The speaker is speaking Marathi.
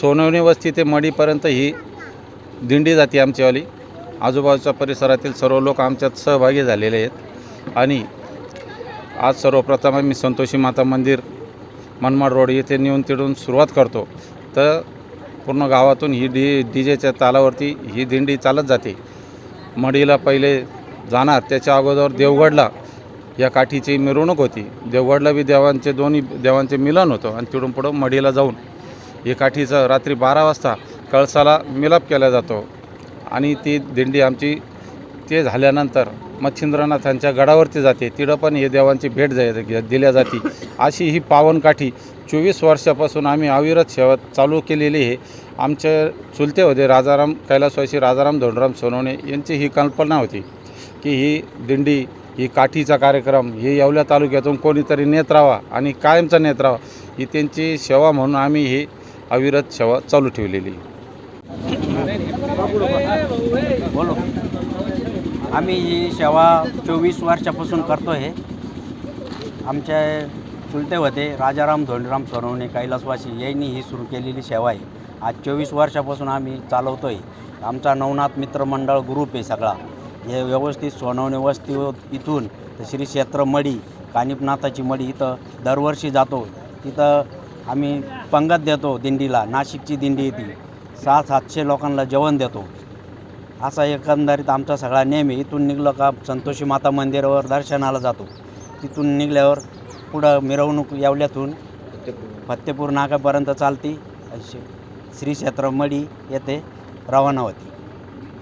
सोनवणी वस्ती ते मडीपर्यंत ही दिंडी जाते आमचीवाली. आजूबाजूच्या परिसरातील सर्व लोक आमच्यात सहभागी झालेले आहेत. आणि आज सर्वप्रथम आम्ही संतोषी माता मंदिर मनमाड रोड येथे नेऊन तिडून सुरुवात करतो. तर पूर्ण गावातून ही डी डी जेच्या तालावरती ही दिंडी चालत जाते. मडीला पहिले जाणार त्याच्या अगोदर देवगडला या काठीची मिरवणूक होती. देवगडला बी देवांचे दोन्ही देवांचे मिलन होतं आणि तिथून पुढं मडीला जाऊन ही काठीचं रात्री बारा वाजता कळसाला मिलाप केला जातो. आणि ती दिंडी आमची ते झाल्यानंतर मच्छिंद्रनाथांच्या गडावरती जाते. तिथं पण हे देवांची भेट जाय दिल्या जाते. अशी ही पावनकाठी चोवीस वर्षापासून आम्ही अविरत सेवा चालू केलेली आहे. आमचे चुलते होते राजाराम कैलासवासी राजाराम धोंडराम सोनवणे यांची ही कल्पना होती की ही दिंडी ही काठीचा कार्यक्रम हे येवल्या तालुक्यातून कोणीतरी नेत राहावा आणि कायमचा नेत राहावा. ही त्यांची सेवा म्हणून आम्ही ही अविरत सेवा चालू ठेवलेली बोलो. आम्ही ही सेवा चोवीस वर्षापासून करतो आहे आमच्या चुलते होते राजाराम धोंडराम सोनवणे कैलासवासी यांनी ही सुरू केलेली सेवा आहे. आज चोवीस वर्षापासून आम्ही चालवतो आहे आमचा नवनाथ मित्रमंडळ ग्रुप आहे सगळा. हे व्यवस्थित सोनवणे वस्ती इथून तर श्री क्षेत्र मडी कानिपनाथाची मडी इथं दरवर्षी जातो. तिथं आम्ही पंगत देतो दिंडीला. नाशिकची दिंडी येते सहा सातशे लोकांना जेवण देतो. असा एकंदरीत आमचा सगळा नेहमी इथून निघलो का संतोषी माता मंदिरावर दर्शनाला जातो. तिथून निघल्यावर पुढं मिरवणूक येवल्यातून फत्तेपूर नाकापर्यंत चालती. श्री क्षेत्र मडी येथे रवाना होती.